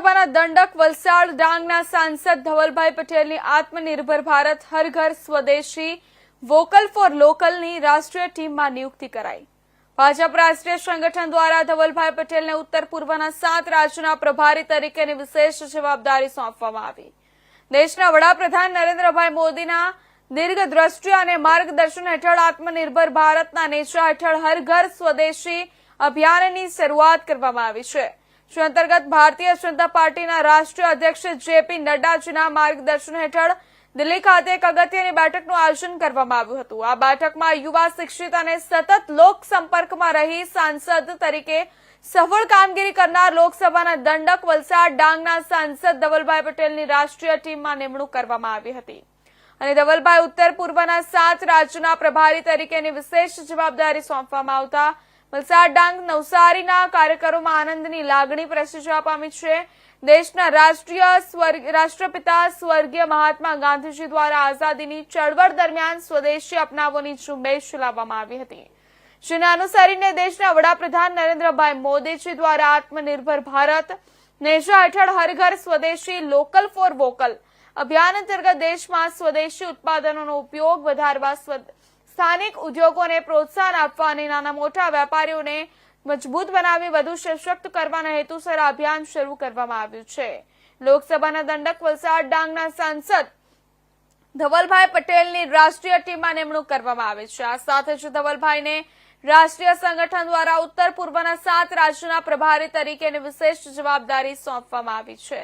લોકસભાના દંડક વલસાડ ડાંગના સાંસદ ધવલભાઈ પટેલની આત્મનિર્ભર ભારત હર ઘર સ્વદેશી વોકલ ફોર લોકલની રાષ્ટ્રીય ટીમમાં નિયુક્તિ કરાઈ. ભાજપ રાષ્ટ્રીય સંગઠન દ્વારા ધવલભાઈ પટેલને ઉત્તર પૂર્વના સાત રાજ્યોના પ્રભારી તરીકેની વિશેષ જવાબદારી સોંપવામાં આવી. દેશના વડાપ્રધાન નરેન્દ્રભાઈ મોદીના દીર્ઘદ્રષ્ટિ અને માર્ગદર્શન હેઠળ આત્મનિર્ભર ભારતના નેજા હેઠળ હર ઘર સ્વદેશી અભિયાનની શરૂઆત કરવામાં આવી છે. જે અંતર્ગત ભારતીય જનતા પાર્ટીના રાષ્ટ્રીય અધ્યક્ષ જેપી નડ્ડાજીના માર્ગદર્શન હેઠળ દિલ્હી ખાતે એક અગત્યની બેઠકનું આયોજન કરવામાં આવ્યું હતું. આ બેઠકમાં યુવા શિક્ષિત અને સતત લોક સંપર્કમાં રહી સાંસદ તરીકે સફળ કામગીરી કરનાર લોકસભાના દંડક વલસાડ ડાંગના સાંસદ ધવલભાઈ પટેલની રાષ્ટ્રીય ટીમમાં નિમણૂક કરવામાં આવી હતી. અને ધવલભાઈ ઉત્તર પૂર્વના સાત રાજ્યોના પ્રભારી તરીકેની વિશેષ જવાબદારી સોંપવામાં આવતા વલસાડ ડાંગ નવસારીના કાર્યકરોમાં આનંદની લાગણી પ્રસરવા પામી છે. દેશના રાષ્ટ્રીય રાષ્ટ્રપિતા સ્વર્ગીય મહાત્મા ગાંધીજી દ્વારા આઝાદીની ચળવળ દરમિયાન સ્વદેશી અપનાવવાની ઝુંબેશ ચલાવવામાં આવી હતી. જેને અનુસરીને દેશના વડાપ્રધાન નરેન્દ્રભાઈ મોદીજી દ્વારા આત્મનિર્ભર ભારત, નેજા હેઠળ હરઘર સ્વદેશી લોકલ ફોર વોકલ અભિયાન અંતર્ગત દેશમાં સ્વદેશી ઉત્પાદનોનો ઉપયોગ વધારવા સ્થાનિક ઉદ્યોગોને પ્રોત્સાહન આપવા અને નાના મોટા વેપારીઓને મજબૂત બનાવી વધુ સશક્ત કરવાના હેતુસર અભિયાન શરૂ કરવામાં આવ્યું છે. લોકસભાના દંડક વલસાડ ડાંગના સાંસદ ધવલભાઈ પટેલની રાષ્ટ્રીય ટીમમાં નિમણૂક કરવામાં આવી છે. આ સાથે જ ધવલભાઈને રાષ્ટ્રીય સંગઠન દ્વારા ઉત્તર પૂર્વના સાત રાજ્યોના પ્રભારી તરીકેની વિશેષ જવાબદારી સોંપવામાં આવી છે.